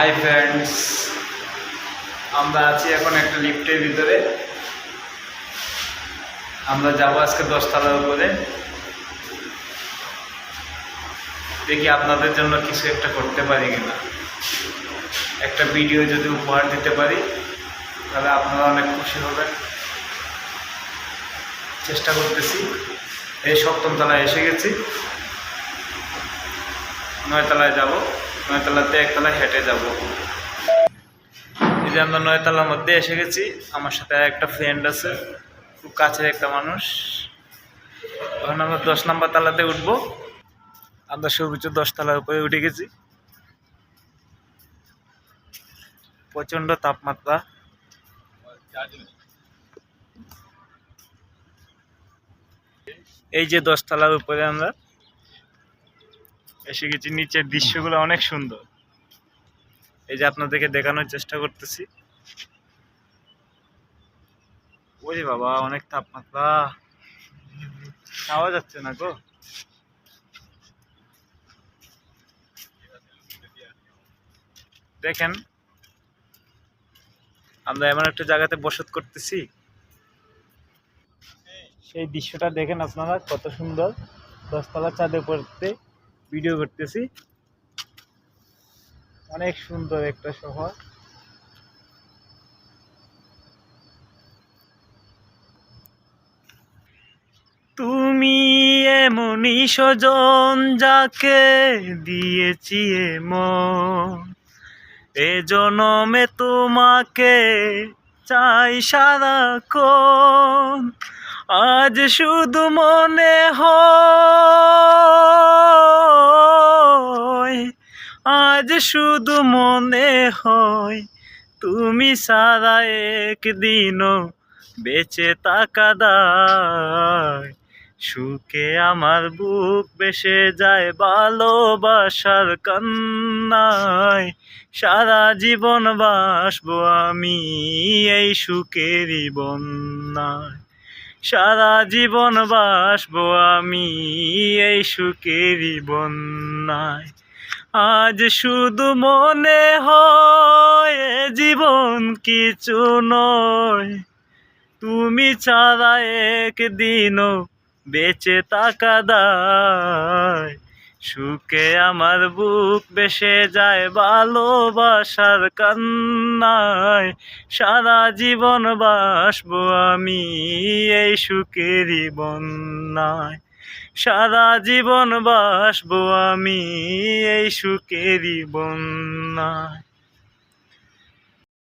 Hi friends আমরা আছি এখন একটা লিফটের ভিতরে। আমরা যাব আজকে দশতলার উপরে। দেখি আপনাদের জন্য কিছু একটা করতে পারি কিনা। একটা ভিডিও যদি উপহার দিতে পারি, তাহলে আপনারা অনেক খুশি হবেন। চেষ্টা করতেছি। এই সপ্তম তলায় এসে গেছি। নয়তলায় যাব। নয়তলাতে একতলায় হেঁটে যাব। এই যে আমরা নয়তলার মধ্যে এসে গেছি, আমার সাথে একটা ফ্রেন্ড আছে, খুব কাছের একটা মানুষ। এখন আমরা দশ নম্বর তলাতে উঠবো। আমরা সর্বোচ্চ দশ তলার উপরে উঠে গেছি। প্রচণ্ড তাপমাত্রা। এই যে দশতলার উপরে আমরা এসে গেছি, নিচের দৃশ্যগুলো অনেক সুন্দর। এই যে আপনাদেরকে দেখানোর চেষ্টা করতেছি। ওরে বাবা, অনেক তাপমাত্রা। খাওয়া যাচ্ছে না গো? দেখেন, আমরা এমন একটা জায়গাতে বসত করতেছি। সেই দৃশ্যটা দেখেন আপনারা, কত সুন্দর। দশতলা চাঁদে পড়তে। ভিডিও করতেছি। অনেক সুন্দর একটা শহর। তুমি এমনই স্বজন যাকে দিয়েছি এমন। এ জনমে তোমাকে চাই সারাক্ষণ। আজ শুধু মনে হয় শুধু মনে হয়, তুমি সারা একদিনও বেঁচে থাকা দায়। সুখে আমার বুক বেসে যায় ভালোবাসার কান্নায়। সারা জীবন বাসবো আমি এই সুখেরই বন্যায়। সারা জীবন বাসবো আমি এই সুখেরই বন্যায়। আজ শুধু মনে হয় জীবন কিছু নয়। তুমি ছাড়া একদিনও বেঁচে থাকা দায়। সুখে আমার বুক বেসে যায় ভালোবাসার কান্নায়। সারা জীবন বাসবো আমি এই সুখেরই বন্যায়। সারা জীবন বাসবো আমি এই সুখেরই বন্যায়।